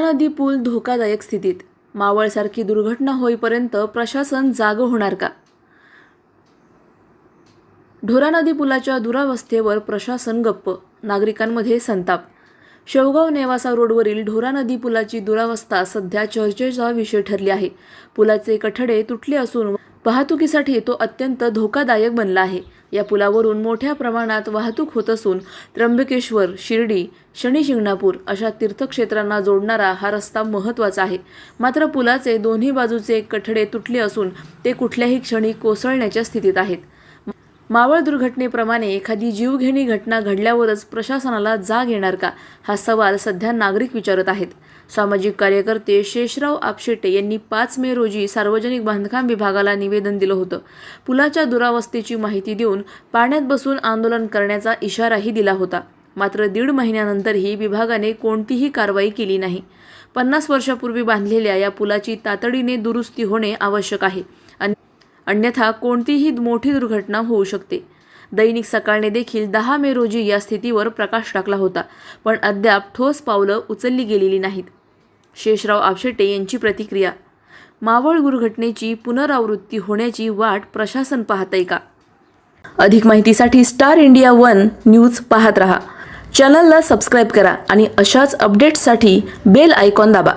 नदी पूल धोकादायक स्थितीत. मावळसारखी दुर्घटना होईपर्यंत प्रशासन जाग होणार का? ढोरा नदी पुलाच्या दुरावस्थेवर प्रशासन गप्प नागरिकांमध्ये संताप. शेवगाव नेवासा रोडवरील ढोरा नदी पुलाची दुरावस्था सध्या चर्चेचा विषय ठरली आहे. पुलाचे कठडे तुटले असून वाहतुकीसाठी तो अत्यंत धोकादायक बनला आहे. या पुलावरून मोठ्या प्रमाणात वाहतूक होत असून त्र्यंबकेश्वर शिर्डी शनी शिंगणापूर अशा तीर्थक्षेत्रांना जोडणारा हा रस्ता महत्त्वाचा आहे. मात्र पुलाचे दोन्ही बाजूचे कठडे तुटले असून ते कुठल्याही क्षणी कोसळण्याच्या स्थितीत आहेत. मावळ दुर्घटनेप्रमाणे एखादी जीवघेणी घटना घडल्यावरच प्रशासनाला जाग येणार का? हा सवाल सध्या नागरिक विचारत आहेत. सामाजिक कार्यकर्ते शेषराव आपशेटे यांनी पाच मे रोजी सार्वजनिक बांधकाम विभागाला निवेदन दिलं होतं. पुलाच्या दुरावस्थेची माहिती देऊन पाण्यात बसून आंदोलन करण्याचा इशाराही दिला होता. मात्र दीड महिन्यानंतरही विभागाने कोणतीही कारवाई केली नाही. पन्नास वर्षापूर्वी बांधलेल्या या पुलाची तातडीने दुरुस्ती होणे आवश्यक आहे. अन्यथा कोणतीही मोठी दुर्घटना होऊ शकते. दैनिक सकाळने देखील दहा मे रोजी या स्थितीवर प्रकाश टाकला होता पण अद्याप ठोस पावलं उचलली गेलेली नाहीत. शेषराव आपशेटे यांची प्रतिक्रिया मावळ दुर्घटनेची पुनरावृत्ती होण्याची वाट प्रशासन पाहतंय का? अधिक माहितीसाठी स्टार इंडिया वन न्यूज पाहत रहा. चॅनलला सबस्क्राईब करा आणि अशाच अपडेट्ससाठी बेल आयकॉन दाबा.